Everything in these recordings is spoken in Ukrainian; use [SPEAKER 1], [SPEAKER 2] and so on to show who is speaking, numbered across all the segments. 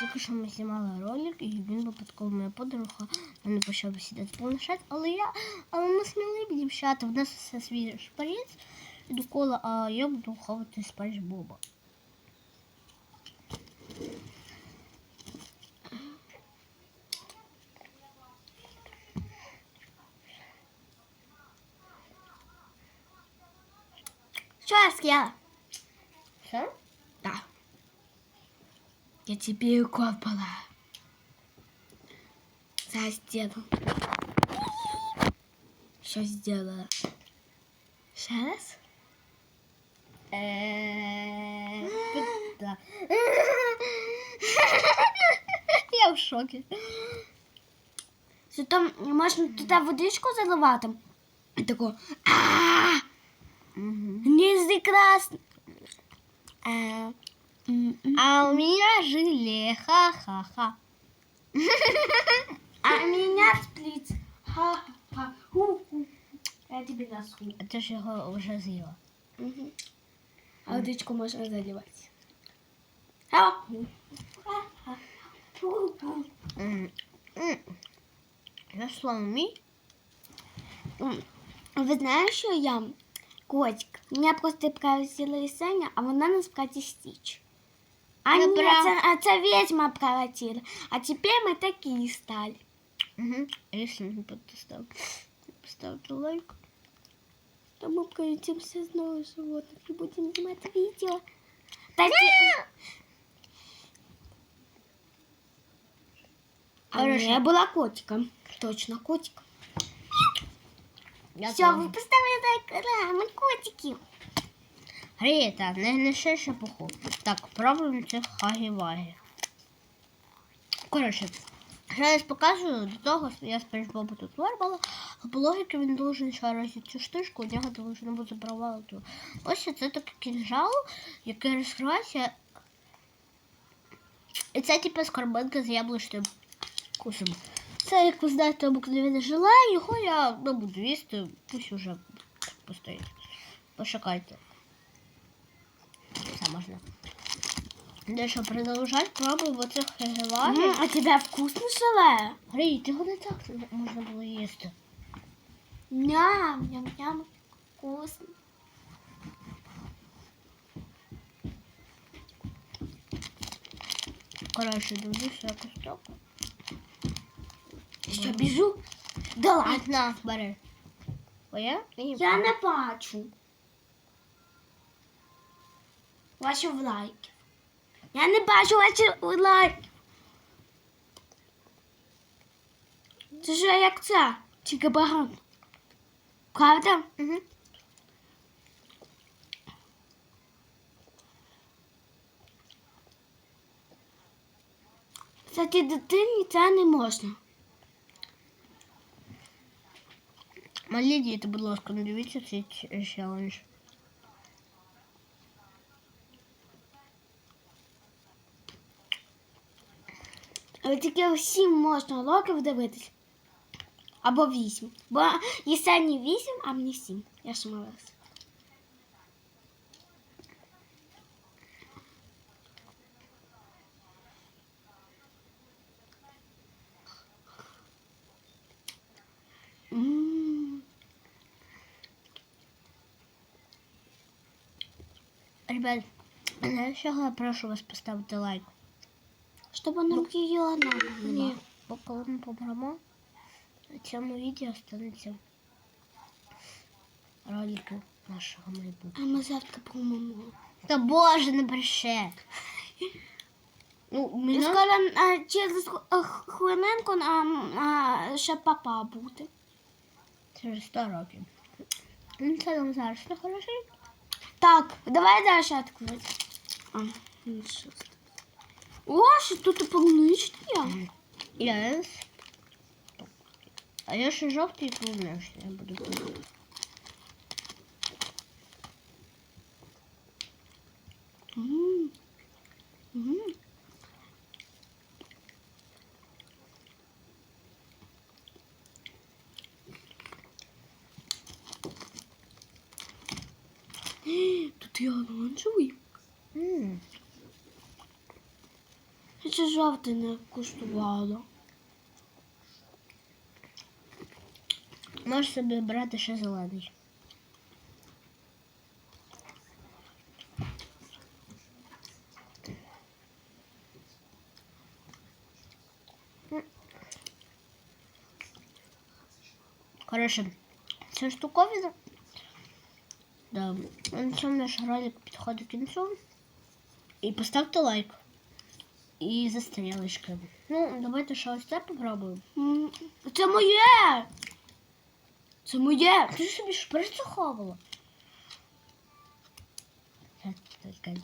[SPEAKER 1] Тільки що ми знімали ролик, і він випадково моя подруга мене почав сідати планшет, але я, але ми сміливі дівчата, в нас все свій шприц до кола, а я буду хавати спайс Боба.
[SPEAKER 2] Что я съела?
[SPEAKER 1] Все?
[SPEAKER 2] Да. Я тебе копала. Сейчас сделаю. Что сделала? Сейчас?
[SPEAKER 1] Е, да. Я в шокі.
[SPEAKER 2] Зато можна туди водичку заливати. І тако. Не красный. Э,
[SPEAKER 1] А у меня желе, ха-ха-ха.
[SPEAKER 2] А у меня сплит. Ха-ха. Ху-ху. Я тебе насу.
[SPEAKER 1] А ти ж його вже з'їла.
[SPEAKER 2] А водичку можна заливати. А.
[SPEAKER 1] М, м. Я сломі.
[SPEAKER 2] Ви знаєте, що я котик? Мене просто превратила Сеня, а вона насправді стіч. А
[SPEAKER 1] Я
[SPEAKER 2] ні,
[SPEAKER 1] прав-
[SPEAKER 2] це, а це ведьма превратила. А тепер ми такі стали.
[SPEAKER 1] Угу. Якщо не поставив, поставте лайк.
[SPEAKER 2] То ми превратимося знову в животних і будемо знімати відео. Та ті... А
[SPEAKER 1] Хорошо.
[SPEAKER 2] я була котиком. Точно, котик.
[SPEAKER 1] Я
[SPEAKER 2] Все, ви поставили лайк, ура, ми котики.
[SPEAKER 1] Грієте, не гнеше шепуху. Так, пробуємо цих хагі-вагі. Коротше, зараз покажу до того, я спеш Боба тут вирвала, а по логіки він должен шарити цю штучку, у нього должно бути провалити. Ось це такий кінжал, який розкривається. І це типу скорбинка з яблучним вкусом. Це, як ви знаєте, обикновене желе, його я не буду їсти, пусть уже постоїть. Пошукайте. Все можна. Дещо продовжать пробу в оцих
[SPEAKER 2] М. А тебе вкусно желе?
[SPEAKER 1] Ти його не так можна було їсти.
[SPEAKER 2] Ням, ням, ням. Вкусно.
[SPEAKER 1] Коротше, дивлюся якось так.
[SPEAKER 2] Що, біжу? Да ладно.
[SPEAKER 1] Бери.
[SPEAKER 2] Я не бачу. Ваші лайки. Я не бачу ваші лайки. Це ж як це? Тільки багато. Правда?
[SPEAKER 1] Угу.
[SPEAKER 2] Кстати, дитині це не можна.
[SPEAKER 1] Малі діти, будь ласка, не дивіться цей челендж.
[SPEAKER 2] Але тільки всім можна років дивитись. Або вісім. Бо є Сені вісім, а мені сім. Я ж молилась. М.
[SPEAKER 1] Ребят, для чого я прошу вас поставити лайк?
[SPEAKER 2] Щоб вона її одна
[SPEAKER 1] Ні,
[SPEAKER 2] була.
[SPEAKER 1] бо коли на цьому відео станеться ролики нашого майбутнього.
[SPEAKER 2] А ми завтра помимо.
[SPEAKER 1] Та боже, не бреше. Ну, мене...
[SPEAKER 2] скоро а, через хвилинку нам а, ще папа буде.
[SPEAKER 1] Через 100 років. Ну, це нам зараз не хороший.
[SPEAKER 2] Так, давай далі відкрити. А, ну що О, тут полуничка є.
[SPEAKER 1] Yes. А я ще жовтий помниш, я буду пити.
[SPEAKER 2] Тут і оранжевий.
[SPEAKER 1] М.
[SPEAKER 2] ще жовтий не куштувала.
[SPEAKER 1] Можеш собі брати ще зелений. Коротше, це штуковина. Да. На цьому наш ролик підходить к кінцю. І поставте лайк. І за стрілочками. Ну, давайте ще ось це попробуємо.
[SPEAKER 2] Це моє! Це моє!
[SPEAKER 1] Ти ж собі шприцу ховала. Е, таке.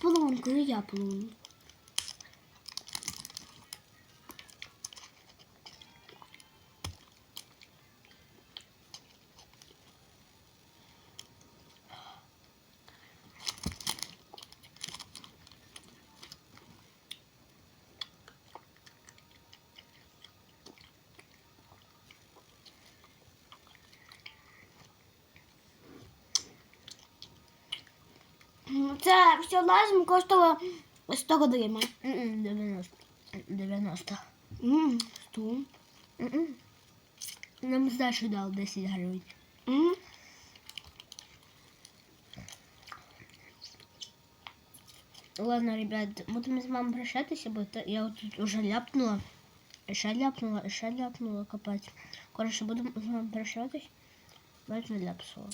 [SPEAKER 2] Полонку, я полонку. Це все разом коштувало 100 гривень.
[SPEAKER 1] М-м, 90. 90.
[SPEAKER 2] М, Сто.
[SPEAKER 1] М-м. Нам здачу дав 10 гривень.
[SPEAKER 2] М,
[SPEAKER 1] Ладно, ребят, будемо з вами прощатися, бо то я от тут уже ляпнула. Ще ляпнула, ще ляпнула копати. Коротше, будемо з вами прощатись. Навіть не ляпсувала.